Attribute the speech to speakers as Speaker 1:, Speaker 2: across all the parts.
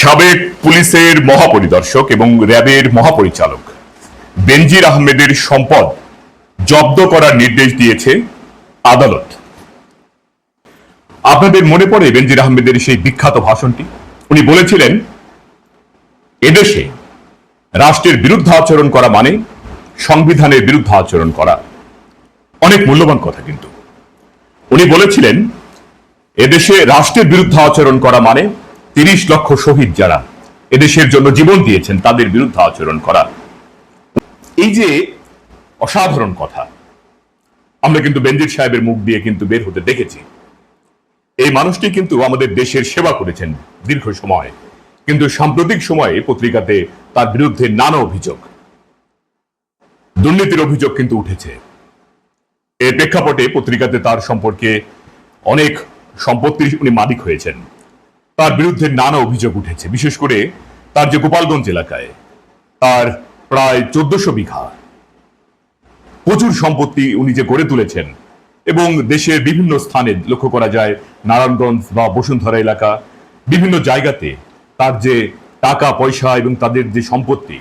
Speaker 1: সাবেক পুলিশের মহাপরিদর্শক এবং র্যাবের মহাপরিচালক বেনজির আহমেদের সম্পদ জব্দ করার নির্দেশ দিয়েছে আদালত। আপনাদের মনে পড়ে বেনজির আহমেদের সেই বিখ্যাত ভাষণটি? উনি বলেছিলেন, এদেশে রাষ্ট্রের বিরুদ্ধে আচরণ করা মানে সংবিধানের বিরুদ্ধে আচরণ করা। অনেক মূল্যবান কথা কিন্তু। উনি বলেছিলেন, এদেশে রাষ্ট্রের বিরুদ্ধে আচরণ করা মানে তিরিশ লক্ষ শহীদ যারা এদেশের জন্য জীবন দিয়েছেন, তাদের বিরুদ্ধে আচরণ করা। এই যে অসাধারণ কথা, আমরা কিন্তু বেনজির সাহেবের মুখ দিয়ে কিন্তু বের হতে দেখেছি। এই মানুষটি কিন্তু আমাদের দেশের সেবা করেছেন দীর্ঘ সময়, কিন্তু সাম্প্রতিক সময়ে পত্রিকাতে তার বিরুদ্ধে নানা অভিযোগ। দুর্নীতির অভিযোগ কিন্তু উঠেছে। এর প্রেক্ষাপটে পত্রিকাতে তার সম্পর্কে অনেক সম্পত্তির উনি মালিক হয়েছেন। তার বিরুদ্ধে নানা অভিযোগ উঠেছে, বিশেষ করে তার যে গোপালগঞ্জ এলাকায়, তার প্রায় চোদ্দশো বিঘা। প্রচুর সম্পত্তি উনি যে গড়ে তুলেছেন এবং দেশের বিভিন্ন স্থানে লক্ষ্য করা যায়, নারায়ণগঞ্জ বা বসুন্ধরা এলাকা, বিভিন্ন জায়গাতে তার যে টাকা, পয়সা এবং তাদের যে সম্পত্তি,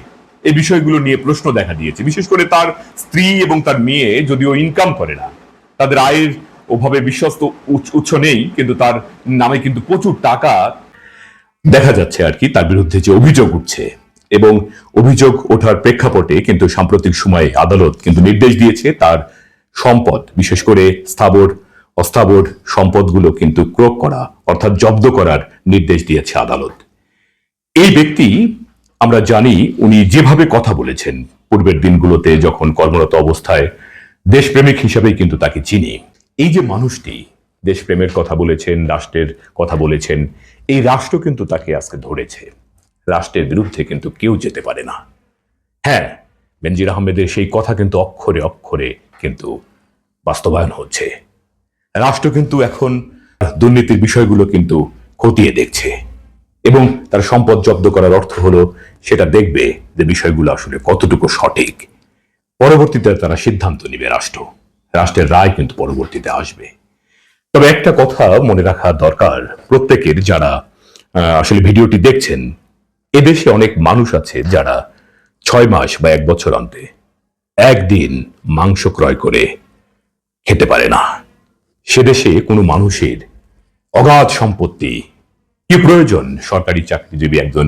Speaker 1: এই বিষয়গুলো নিয়ে প্রশ্ন দেখা দিয়েছে। বিশেষ করে তার স্ত্রী এবং তার মেয়ে যদিও ইনকাম করে না, তাদের আয়ের ওভাবে বিশ্বস্ত উৎস নেই, কিন্তু তার নামে কিন্তু প্রচুর টাকা দেখা যাচ্ছে আর কি, তার বিরুদ্ধে যে অভিযোগ উঠছে। এবং অভিযোগ ওঠার প্রেক্ষাপটে কিন্তু সাম্প্রতিক সময়ে আদালত কিন্তু নির্দেশ দিয়েছে তার সম্পদ, বিশেষ করে স্থাবর, অস্থাবর সম্পদগুলো কিন্তু ক্রোক করা, অর্থাৎ জব্দ করার নির্দেশ দিয়েছে আদালত। এই ব্যক্তি, আমরা জানি, উনি যেভাবে কথা বলেছেন, পূর্বের দিনগুলোতে যখন কর্মরত অবস্থায় দেশপ্রেমিক হিসেবেই কিন্তু তাকে চিনি। এই যে মানুষটি দেশপ্রেমের কথা বলেছেন, রাষ্ট্রের কথা বলেছেন, এই রাষ্ট্র কিন্তু তাকে আজকে ধরেছে। রাষ্ট্রের বিরুদ্ধে কিন্তু কেউ যেতে পারে না। হ্যাঁ বেনজির আহমেদের সেই কথা কিন্তু অক্ষরে অক্ষরে কিন্তু বাস্তবায়ন হচ্ছে। রাষ্ট্র কিন্তু এখন দুর্নীতির বিষয়গুলো কিন্তু খতিয়ে দেখছে এবং তার সম্পদ জব্দ করার অর্থ হলো, সেটা দেখবে যে বিষয়গুলো আসলে কতটুকু সঠিক। পরবর্তীতে তারা সিদ্ধান্ত নিবে রাষ্ট্র। রাষ্ট্রের রায় কিন্তু পরবর্তীতে আসবে। তবে একটা কথা মনে রাখা দরকার। প্রত্যেকের যারা আসলে ভিডিওটি দেখছেন, এদেশে অনেক মানুষ আছে যারা ছয় মাস বা এক বছর অন্তে একদিন মাংস ক্রয় করে খেতে পারে না। সে দেশে কোনো মানুষের অগাধ সম্পত্তি, কি প্রয়োজন? সরকারি চাকরিজীবী একজন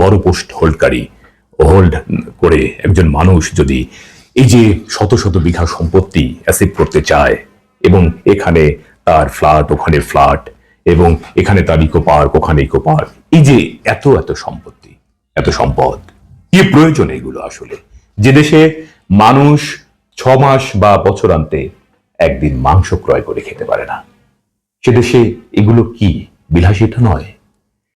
Speaker 1: বড় পোস্ট হোল্ডকারী, হোল্ড করে একজন মানুষ যদি এই যে শত শত বিঘা সম্পত্তি অ্যাসিড করতে চায়, এবং এখানে তার ফ্ল্যাট ওখানে ফ্ল্যাট, এবং এখানে তার ইকো পার্ক, ওখানে ইকো পার্ক, এই যে এত এত সম্পত্তি, এত সম্পদ, কি প্রয়োজন এগুলো আসলে? যে দেশে মানুষ ছ মাস বা বছরান্তে একদিন মাংস ক্রয় করে খেতে পারে না। সে দেশে এগুলো কি? বিলাসিতা নয়?